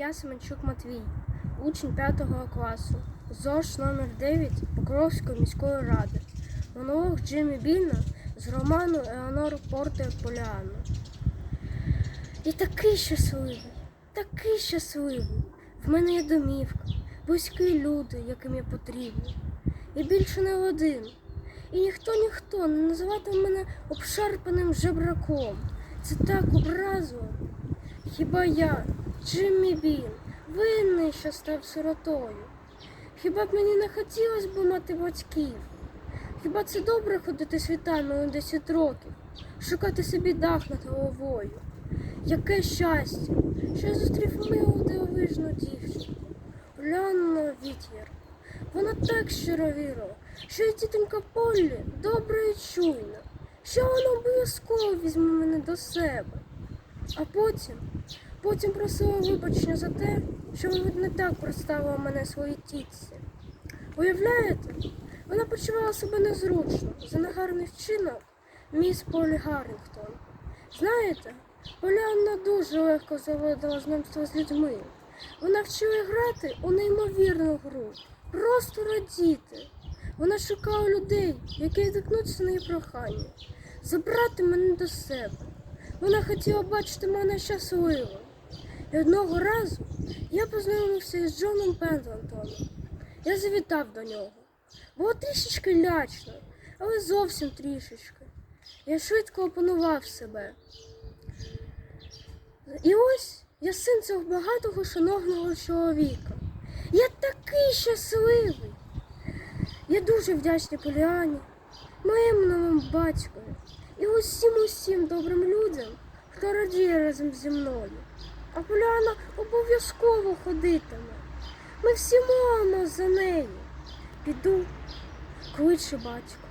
Я Семенчук Матвій, учень 5 класу, ЗОШ номер 9 Покровської міської ради. Монолог Джиммі Біна з роману Еонор Порте Поліано. І такий щасливий, такий щасливий. В мене є домівка, близькі люди, яким я потрібна. І більше не один. І ніхто ніхто не називатиме мене обшарпаним жебраком. Це так образливо. Хіба я, Джиммі Бін, винний, що став сиротою? Хіба б мені не хотілося б мати батьків? Хіба це добре ходити світами у 10 років, шукати собі дах над головою? Яке щастя, що я зустрів милу дивовижну дівчину, Уляну Вітєр. Вона так щиро вірила, що і тітонька Поллі добра і чуйна, що вона обов'язково візьме мене до себе. А потім, потім просила вибачення за те, що мабуть, не так представила мене своїй тітці. Уявляєте, вона почувала себе незручно за негарний вчинок міс Полі Гаррінгтон. Знаєте, Поліанна дуже легко заводила знайомство з людьми. Вона вчила грати у неймовірну гру, просто радіти. Вона шукала людей, які відгукнуться на її прохання, забрати мене до себе. Вона хотіла бачити мене щасливим. І одного разу я познайомився із Джоном Пендлтоном. Я завітав до нього. Було трішечки лячно, але зовсім трішечки. Я швидко опанував себе. І ось я син цього багатого шановного чоловіка. Я такий щасливий. Я дуже вдячний Поліані, моєму новому батькові і усім усім добрим людям, хто радіє разом зі мною. А Поляна обов'язково ходитиме. Ми всі мовимо за нею. Піду, кличе батько.